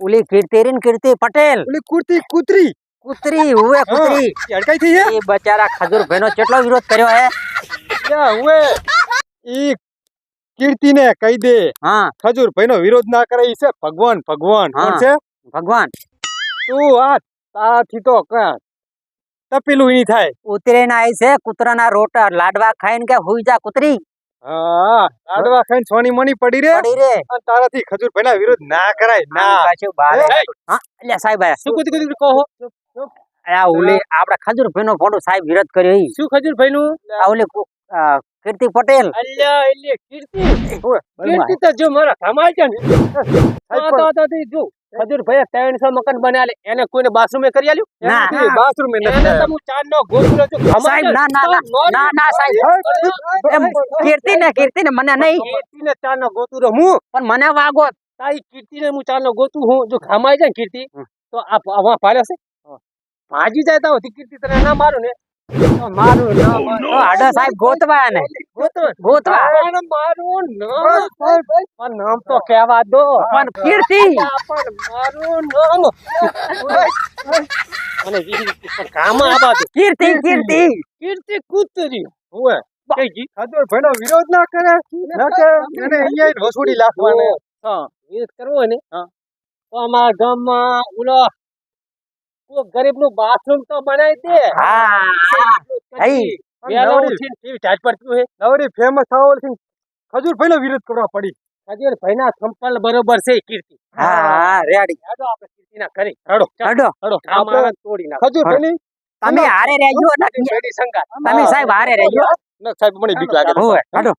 હા ઓલી કીર્તિ રીન કીર્તિ પટેલ ઓલી કુર્તી કૂતરી કૂતરી હુએ કૂતરી એ અડકાઈ થઈ છે એ બચારા ખજૂર ભાઈનો કેટલો વિરોધ કર્યો હે યા હુએ ઈ કીર્તિને કહી દે હા ખજૂર ભાઈનો વિરોધ ના કરે ઈ છે ભગવાન ભગવાન કોણ હા. છે ભગવાન તું આ તારાથી તો કા તપેલું ઈ થાય ઉતરીને આવી છે કૂતરાના રોટા લાડવા ખાઈને કે હુઈ જા કૂતરી હા લાડવા ખાઈને સોની મણી પડી રે. પડી રે. અને તારાથી ખજૂર ભાઈના વિરોધ ના કરાય ના. પાછું એ, હા એટલે સાહેબ આયા. શું કીધું કીધું કહો. આ ઓલી આપડા ખજૂર ભાઈનો ફોટો સાહેબ વિરોધ કર્યો ઈ. શું ખજૂર ભાઈનું? આ ઓલી કીર્તિ પટેલ. અલ્યા એટલે કીર્તિ. કીર્તિ તો જો મારા કમાય છે ને. તો તો તો જો. ખજૂર ભાઈ ત્રણસો મકાન બન્યા લે. એને કોઈને બાથરૂમ કરી આલ્યું? ના, ના. બાથરૂમ એને તો. હું ચાર નો ગોતલો છું. સાહેબ. ના ના ના. ના ના સાહેબ. એમ કીર્તિ ને કીર્તિ ને મને નહીં. કીર્તિને ચાર નો ગોતું હું. પણ મને વાગો. તારી કીર્તિને હું ચાર નો ગોતું હું. જો ખામાય જાય કીર્તિ તો આ આવા છે. ભાજી જાય તો કીર્તિ તને ના મારું ને. મારું ના. તો આડો સાહેબ ગોતવા ને ગોતો ગોતવા. મારું નામ પણ નામ તો કહેવા દો. પણ કીર્તિ. પણ મારું નામ. અને કામ આવા દો કીર્તિ કીર્તિ. કીર્તિ. કૂતરી. ઓય, કઈ વિરોધ ના કરે. ના એને અહીંયા હા વિરોધ કરવો હોય ને તો અમારા ગામમાં ઓલો કોઈ ગરીબનું બાથરૂમ તો બનાવી દે. નવરી. ફેમસ થવા ખજૂર ભાઈનો વિરોધ કરવા પડી. હજુ ભાઈના સંપલ બરોબર છે કીર્તિ. હા રેડી. હેડો આપણે કીર્તિના કરી. હેડો હડો હેડો આપણે- તોડી નાખો. ખજૂર ભાઈની તમે હારે રહેજો ને તમે સાહેબ હારે રહેજો. ના, સાહેબ મને બીક લાગે હડો